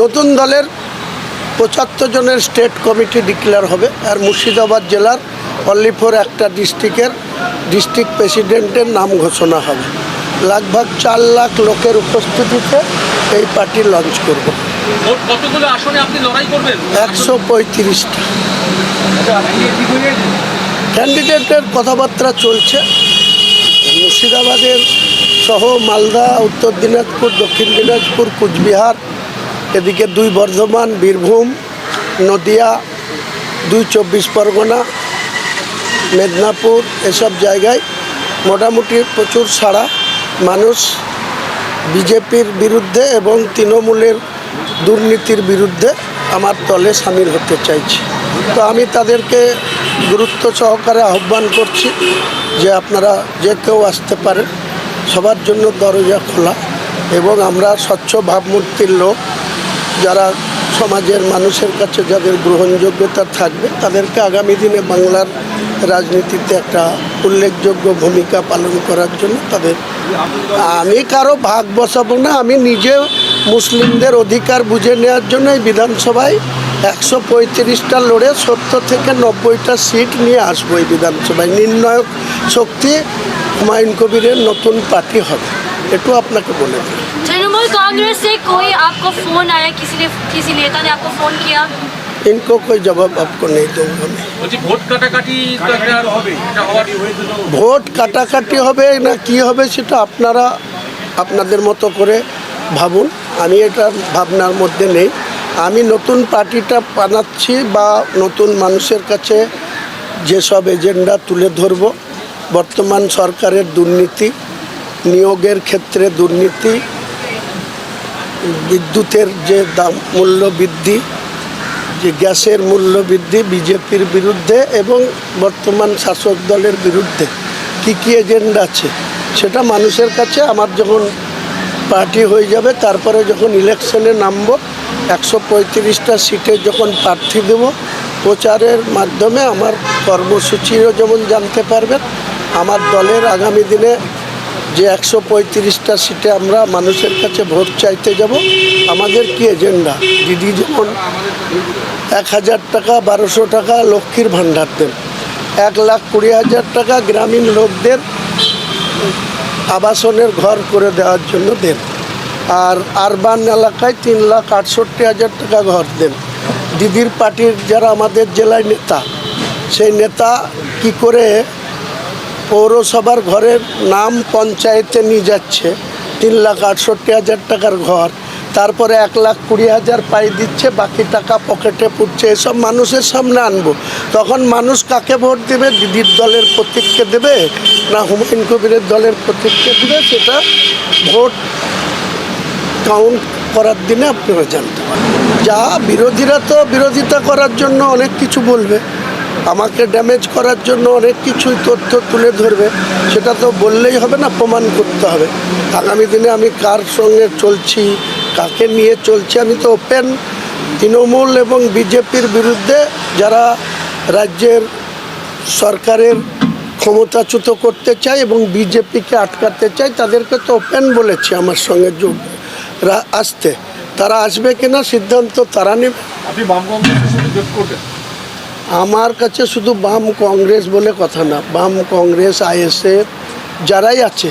নতুন দলের পঁচাত্তর জনের স্টেট কমিটি ডিক্লেয়ার হবে আর মুর্শিদাবাদ জেলার অল্লিপুর একটা ডিস্ট্রিক্টের ডিস্ট্রিক্ট প্রেসিডেন্টের নাম ঘোষণা হবে। লাগভাগ চার লাখ লোকের উপস্থিতিতে এই পার্টি লঞ্চ করব। একশো পঁয়ত্রিশটা। ক্যান্ডিডেটের কথাবার্তা চলছে। মুর্শিদাবাদের সহ মালদা উত্তর দিনাজপুর দক্ষিণ দিনাজপুর কুচবিহার এদিকে দুই বর্ধমান, বীরভূম, নদিয়া, দুই চব্বিশ পরগনা, মেদিনীপুর, এসব জায়গায় মোটামুটি প্রচুর সাড়া। মানুষ বিজেপির বিরুদ্ধে এবং তৃণমূলের দুর্নীতির বিরুদ্ধে আমার দলে সামিল হতে চাইছে। তো আমি তাদেরকে গুরুত্ব সহকারে আহ্বান করছি যে আপনারা যে কেউ আসতে পারেন, সবার জন্য দরজা খোলা এবং আমরা স্বচ্ছ ভাবমূর্তির লোক। যারা সমাজের মানুষের কাছে যাদের গ্রহণযোগ্যতা থাকবে, তাদেরকে আগামী দিনে বাংলার রাজনীতিতে একটা উল্লেখযোগ্য ভূমিকা পালন করার জন্য তাদের, আমি কারও ভাগ বসাবো না, আমি নিজে মুসলিমদের অধিকার বুঝে নেওয়ার জন্য এই বিধানসভায় একশো পঁয়ত্রিশটা লড়ে সত্তর থেকে নব্বইটা সিট নিয়ে আসব এই বিধানসভায়। নির্ণায়ক শক্তি হুমায়ুন কবিরের নতুন পার্টি হবে। এটু আপনাকে বলে দিই तृणमूल कांग्रेस से कोई आपको फोन आया किसी ने किसी नेता ने आपको फोन किया इनको कोई जवाब आपको नहीं दूंगा मैं বলছি ভোট কাটাকাটি তো একটা হবে এটা হওয়ার ভোট কাটাকাটি হবে না কি হবে সেটা আপনারা আপনাদের মতো করে ভাবুন আমি এটা ভাবনার মধ্যে নেই আমি নতুন পার্টিটা বানাচ্ছি বা নতুন মানুষের কাছে যেসব এজেন্ডা তুলে ধরব বর্তমান সরকারের দুর্নীতি নিয়োগের ক্ষেত্রে দুর্নীতি, বিদ্যুতের যে দাম মূল্য বৃদ্ধি, যে গ্যাসের মূল্য বৃদ্ধি বিজেপির বিরুদ্ধে এবং বর্তমান শাসক দলের বিরুদ্ধে, কী কী এজেন্ডা আছে, সেটা মানুষের কাছে আমার যখন পার্টি হয়ে যাবে, তারপরে যখন ইলেকশনে নামবো, একশো পঁয়ত্রিশটা সিটে যখন প্রার্থী দেব, প্রচারের মাধ্যমে আমার কর্মসূচিও যেমন জানতে পারবেন, আমার দলের আগামী দিনে যে একশো পঁয়ত্রিশটা সিটে আমরা মানুষের কাছে ভোট চাইতে যাব, আমাদের কি এজেন্ডা দিদি যেমন এক হাজার টাকা, বারোশো টাকা লক্ষ্মীর ভাণ্ডার দেন। এক লাখ কুড়ি হাজার টাকা গ্রামীণ লোকদের আবাসনের ঘর করে দেওয়ার জন্য দেন। আর আরবান এলাকায় তিন লাখ আটষট্টি হাজার টাকা ঘর দেন। দিদির পার্টির যারা আমাদের জেলায় নেতা, সেই নেতা কি করে পৌরসভার ঘরের নাম পঞ্চায়েতে নিয়ে যাচ্ছে। তিন লাখ আটষট্টি হাজার টাকার ঘর। তারপরে এক লাখ কুড়ি হাজার পাই দিচ্ছে, বাকি টাকা পকেটে পুড়ছে। এসব মানুষের সামনে আনব। তখন মানুষ কাকে ভোট দেবে? দিদির দলের প্রতীককে দেবে না হুমায়ুন কবিরের দলের প্রতীককে দেবে? সেটা ভোট কাউন্ট করার দিনে আপনারা জানতে পারবেন। যা বিরোধীরা তো বিরোধিতা করার জন্য অনেক কিছু বলবে। আমাকে ড্যামেজ করার জন্য অনেক কিছুই তথ্য তুলে ধরবে, সেটা তো বললেই হবে না, প্রমাণ করতে হবে। আগামী দিনে আমি কার সঙ্গে চলছি, কাকে নিয়ে চলছি, আমি তো ওপেন তৃণমূল এবং বিজেপির বিরুদ্ধে যারা রাজ্যের সরকারের ক্ষমতাচ্যুত করতে চায় এবং বিজেপিকে আটকাতে চায়, তাদেরকে তো ওপেন বলেছি আমার সঙ্গে যোগ আসতে। তারা আসবে কিনা সিদ্ধান্ত তারা নেবে। আপনি সাথে করবেন? আমার কাছে শুধু বাম কংগ্রেস বলে কথা না, বাম কংগ্রেস, আইএসএফ যারাই আছে,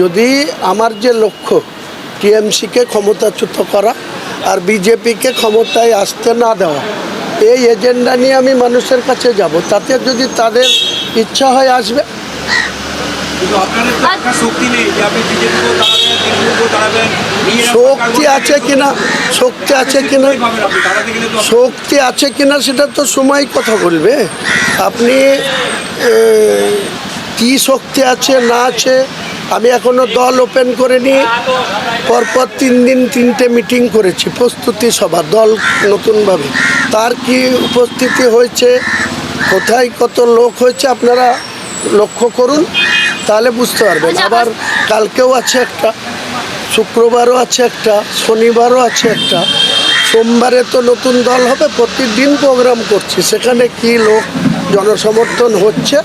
যদি আমার যে লক্ষ্য টিএমসিকে ক্ষমতাচ্যুত করা আর বিজেপিকে ক্ষমতায় আসতে না দেওয়া, এই এজেন্ডা নিয়ে আমি মানুষের কাছে যাব, তাতে যদি তাদের ইচ্ছা হয় আসবে। শক্তি নেই শক্তি আছে কিনা শক্তি আছে কিনা শক্তি আছে কিনা সেটা তো সময় কথা বলবে। আপনি কি শক্তি আছে না আছে আমি এখনও দল ওপেন করিনি। পরপর তিন দিন তিনটে মিটিং করেছি প্রস্তুতি সভা দল নতুনভাবে। তার কি উপস্থিতি হয়েছে কোথায় কত লোক হয়েছে আপনারা লক্ষ্য করুন তাহলে বুঝতে পারবেন। আচ্ছা, আবার কালকেও আছে একটা শুক্রবারও আছে একটা শনিবারও আছে একটা। সোমবারে তো নতুন দল হবে প্রতিদিন প্রোগ্রাম করছি। সেখানে কি লোক জনসমর্থন হচ্ছে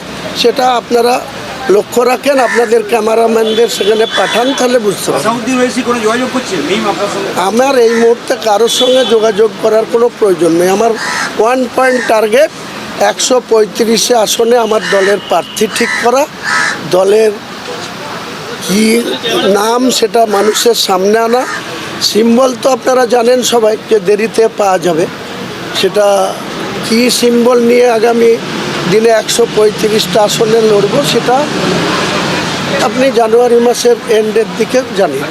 সেটা আপনারা লক্ষ্য রাখেন। আপনাদের ক্যামেরাম্যানদের সেখানে পাঠান তাহলে বুঝতে পারবেন। আমার এই মুহূর্তে কারোর সঙ্গে যোগাযোগ করার কোনো প্রয়োজন নেই। আমার ওয়ান পয়েন্ট টার্গেট একশো পঁয়ত্রিশে আসনে আমার দলের প্রার্থী ঠিক করা দলের কি নাম সেটা মানুষের সামনে আনা। সিম্বল তো আপনারা জানেন সবাই যে দেরিতে পাওয়া যাবে। সেটা কি সিম্বল নিয়ে আগামী দিনে একশো পঁয়ত্রিশটা আসনে লড়ব সেটা আপনি জানুয়ারি মাসের এন্ডের দিকে জানিয়ে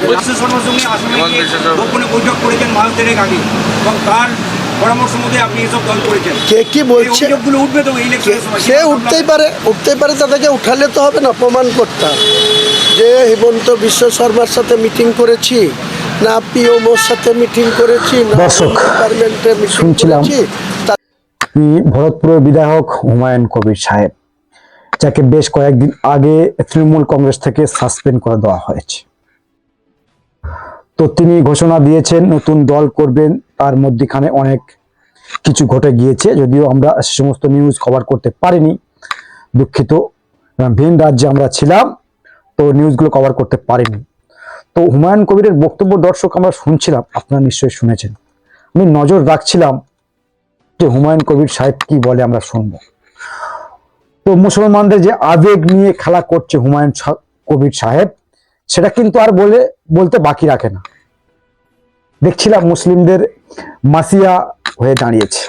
পরামর্শ মধ্যে আপনি এসব দল করেছেন কে কি বলছে উঠবে তো সে উঠতেই পারে উঠতেই পারে তাদেরকে উঠালে তো হবে না প্রমাণ করতে হবে। যে হিমন্ত বিশ্ব শর্মার সাথে মিটিং করেছি না পিওমোর সাথে মিটিং করেছি না ডিপার্টমেন্টে মিটিং শুনছিলাম। করেছি ভরতপুরের বিধায়ক হুমায়ুন কবির সাহেব যাকে বেশ কয়েকদিন আগে তৃণমূল কংগ্রেস থেকে সাসপেন্ড করে দেওয়া হয়েছে তো তিনি ঘোষণা দিয়েছেন, নতুন দল করবেন, তার মধ্যখানে অনেক কিছু ঘটে গিয়েছে, যদিও আমরা সে সমস্ত নিউজ কভার করতে পারিনি। দুঃখিত। ভিন রাজ্যে আমরা ছিলাম, তো নিউজগুলো কভার করতে পারিনি। তো হুমায়ুন কবিরের বক্তব্য দর্শক আমরা শুনছিলাম, আপনারা নিশ্চয়ই শুনেছেন। আমি নজর রাখছিলাম যে হুমায়ুন কবির সাহেব কি বলে আমরা শুনব। তো মুসলমানদের যে আবেগ নিয়ে খেলা করছে হুমায়ুন কবির সাহেব সেটা কিন্তু আর বলে, বলতে বাকি রাখে না। দেখছিলাম মুসলিমদের মাসিয়া হয়ে দাঁড়িয়েছে।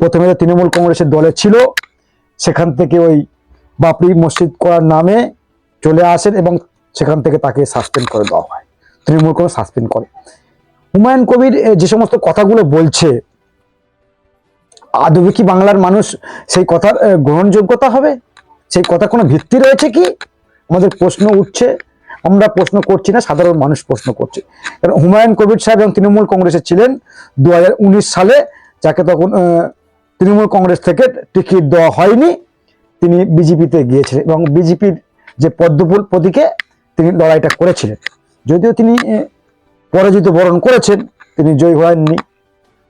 প্রথমে তো তৃণমূল কংগ্রেসের দলে ছিল, সেখান থেকে ওই বাপরি মসজিদ করার নামে চলে আসেন এবং সেখান থেকে তাকে সাসপেন্ড করে দেওয়া হয়। তৃণমূল কংগ্রেস সাসপেন্ড করে। হুমায়ুন কবির যে সমস্ত কথাগুলো বলছে আদবে কি বাংলার মানুষ সেই কথার গ্রহণযোগ্যতা হবে? সেই কথা কোনো ভিত্তি রয়েছে কি? আমাদের প্রশ্ন উঠছে। আমরা প্রশ্ন করছি না, সাধারণ মানুষ প্রশ্ন করছে। কারণ হুমায়ুন কবির সাহেব এবং তৃণমূল কংগ্রেসে ছিলেন দু হাজার উনিশ সালে, যাকে তখন তৃণমূল কংগ্রেস থেকে টিকিট দেওয়া হয়নি, তিনি বিজেপিতে গিয়েছিলেন এবং বিজেপির যে পদ্মফুল প্রতীকে তিনি লড়াইটা করেছিলেন। যদিও তিনি পরাজিত বরণ করেছেন, তিনি জয়ী হয়ননি,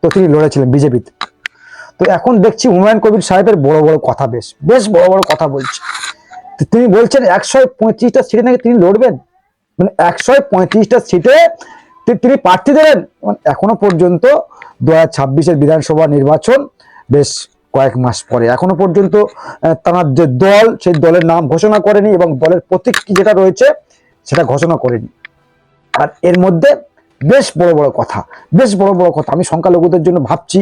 তো তিনি লড়েছিলেন বিজেপিতে। তো এখন দেখছি হুমায়ুন কবির সাহেবের বড় বড় কথা বেশ বেশ বড় বড় কথা বলছে। তিনি বলছেন একশো পঁয়ত্রিশটা সিটে নাকি তিনি লড়বেন? মানে একশো পঁয়ত্রিশটা সিটে তিনি প্রার্থী দেবেন? মানে এখনও পর্যন্ত দু হাজার ছাব্বিশের বিধানসভা নির্বাচন বেশ কয়েক মাস পরে। এখনও পর্যন্ত তার যে দল, সেই দলের নাম ঘোষণা করেনি এবং দলের প্রতীক কি যেটা রয়েছে সেটা ঘোষণা করেনি। আর এর মধ্যে বেশ বড় বড় কথা, বেশ বড় বড় কথা। আমি সংখ্যালঘুদের জন্য ভাবছি।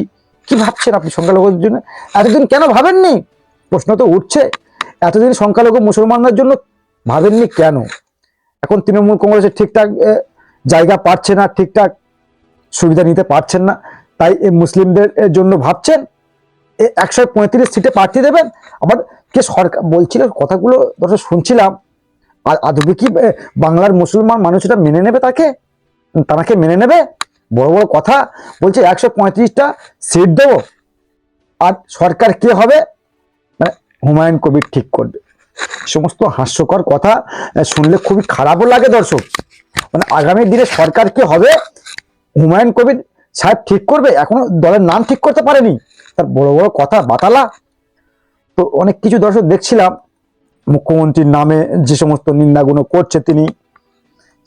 কি ভাবছেন আপনি সংখ্যালঘুদের জন্য? এতদিন কেন ভাবেননি? প্রশ্ন তো উঠছে। এতদিন সংখ্যালঘু মুসলমানদের জন্য ভাবেননি কেন? এখন তৃণমূল কংগ্রেসের ঠিকঠাক জায়গা পাচ্ছে না, ঠিকঠাক সুবিধা নিতে পারছেন না, তাই এই মুসলিমদের জন্য ভাবছেন একশো পঁয়ত্রিশ সিটে প্রার্থী দেবেন। আবার কে সরকার বলছিল, কথাগুলো দর্শক শুনছিলাম, আর আদবে কি বাংলার মুসলমান মানুষ এটা মেনে নেবে তাকে? তাকে মেনে নেবে? বড় বড় কথা, বলছে একশো পঁয়ত্রিশটা সিট দেবো, আর সরকার কে হবে? হুমায়ুন কবির ঠিক করবে। সমস্ত হাস্যকর কথা শুনলে খুবই খারাপও লাগে দর্শক। মানে আগামী দিনে সরকার কি হবে? হুমায়ুন কবির সাহেব ঠিক করবে? এখনও দলের নাম ঠিক করতে পারেনি। তার বড় বড় কথা, বাতালা। তো অনেক কিছু দর্শক দেখছিলাম। মুখ্যমন্ত্রীর নামে যে সমস্ত নিন্দাগুলো করছে তিনি,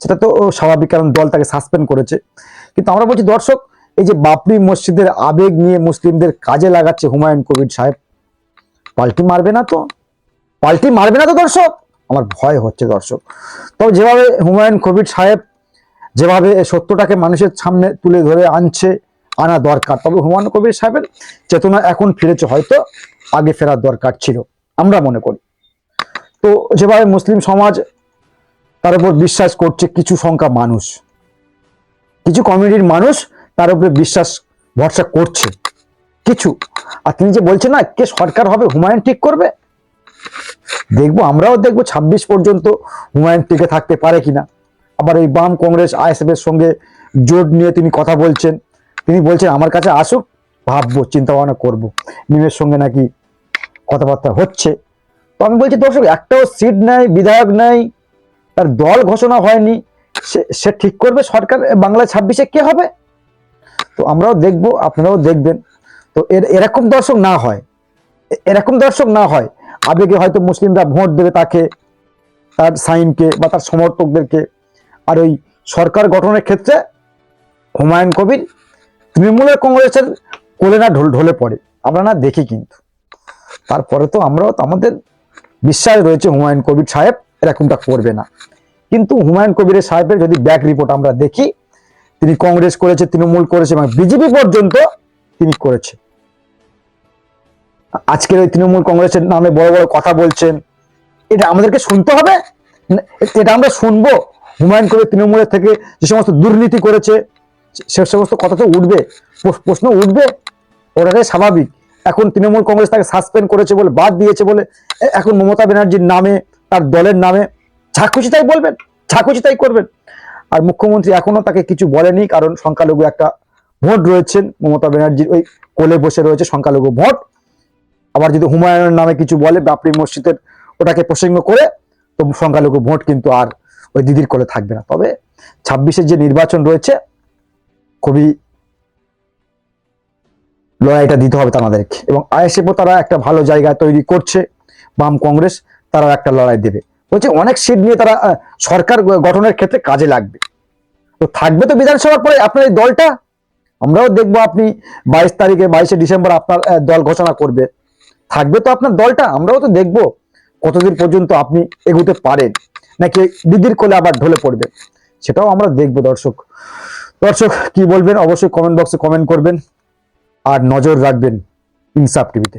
সেটা তো স্বাভাবিক, কারণ দল তাকে সাসপেন্ড করেছে। কিন্তু আমরা বলছি, দর্শক, এই যে বাপরি মসজিদের আবেগ নিয়ে মুসলিমদের কাজে লাগাচ্ছে হুমায়ুন কবির সাহেব পাল্টি মারবে না তো? পাল্টি মারবে না তো দর্শক? আমার ভয় হচ্ছে দর্শক। তবে যেভাবে হুমায়ুন কবির সাহেব যেভাবে সত্যটাকে মানুষের সামনে তুলে ধরে আনছে, আনা দরকার। তবে হুমায়ুন কবির সাহেবের চেতনা এখন ফিরেছে, হয়তো আগে ফেরার দরকার ছিল, আমরা মনে করি। তো যেভাবে মুসলিম সমাজ তার উপর বিশ্বাস করছে, কিছু সংখ্যা মানুষ, কিছু কমিউনিটির মানুষ তার উপরে বিশ্বাস, ভরসা করছে। কিছু আর তিনি যে বলছেন না, কে সরকার হবে, হুমায়ুন ঠিক করবে? দেখব, আমরাও দেখব ছাব্বিশ পর্যন্ত হুমায়ুন টিকে থাকতে পারে কিনা। আবার এই বাম কংগ্রেস, আইএসএফ এর সঙ্গে জোট নিয়ে তিনি কথা বলছেন। তিনি বলছেন, আমার কাছে আসুক, ভাববো চিন্তা ভাবনা করব। মিমের সঙ্গে নাকি কথাবার্তা হচ্ছে। তো আমি বলছি, দর্শক, একটাও সিট নাই, বিধায়ক নাই, তার দল ঘোষণা হয়নি। সে ঠিক করবে সরকার বাংলা ছাব্বিশে কে হবে? তো আমরাও দেখব, আপনারাও দেখবেন। তো এর এরকম দর্শক না হয়। এরকম দর্শক না হয়, আবেগে হয়তো মুসলিমরা ভোট দেবে তাকে, তার সাইনকে বা তার সমর্থকদেরকে। আর ওই সরকার গঠনের ক্ষেত্রে হুমায়ুন কবির তৃণমূলের কংগ্রেসের কোলে না ঢোল ঢলে পড়ে, আমরা না দেখি কিন্তু। তারপরে তো আমরাও তো আমাদের বিশ্বাস রয়েছে হুমায়ুন কবির সাহেব এরকমটা করবে না। কিন্তু হুমায়ুন কবিরের সাহেবের যদি ব্যাক রিপোর্ট আমরা দেখি, তিনি কংগ্রেস করেছে, তৃণমূল করেছে এবং বিজেপি পর্যন্ত তিনি করেছে। আজকের ওই তৃণমূল কংগ্রেসের নামে বড় বড় কথা বলছেন। এটা আমাদেরকে শুনতে হবে? এটা আমরা শুনব। হুমায়ুন কবির তৃণমূলের থেকে যে সমস্ত দুর্নীতি করেছে, সে সমস্ত কথা তো উঠবে। প্রশ্ন উঠবে। ওটাই স্বাভাবিক। এখন তৃণমূল কংগ্রেস তাকে সাসপেন্ড করেছে বলে, বাদ দিয়েছে বলে এখন মমতা ব্যানার্জির নামে, তার দলের নামে খুশি তাই বলবেন খুশি তাই করবেন। আর মুখ্যমন্ত্রী এখনও তাকে কিছু বলেনি, কারণ সংখ্যালঘু একটা ভোট রয়েছেন মমতা ব্যানার্জির ওই কোলে বসে রয়েছে সংখ্যালঘু ভোট। আবার যদি হুমায়ুনের নামে কিছু বলে বাপরি মসজিদের ওটাকে প্রসঙ্গ করে, তো সংখ্যালঘু ভোট কিন্তু আর ওই দিদির কোলে থাকবে না। তবে ছাব্বিশের যে নির্বাচন রয়েছে, খুবই লড়াইটা দিতে হবে তাদেরকে। এবং আইএসএফও তারা একটা ভালো জায়গা তৈরি করছে, বাম কংগ্রেস তারা একটা লড়াই দেবে। বলছে অনেক সিট নিয়ে তারা সরকার গঠনের ক্ষেত্রে কাজে লাগবে। তো থাকবে তো বিধানসভার পরে আপনার এই দলটা? আমরাও দেখব আপনি বাইশ তারিখে বাইশে ডিসেম্বর আপনার দল ঘোষণা করবে। থাকবে তো আপনার দলটা, আমরাও তো দেখব কতদিন পর্যন্ত আপনি এগোতে পারেন। নাকি দিদির কোলে আবার ঢলে পড়বে, সেটাও আমরা দেখব দর্শক। দর্শক, কি বলবেন? অবশ্যই কমেন্ট বক্সে কমেন্ট করবেন। আর নজর রাখবেন ইনসাফ টিভিতে।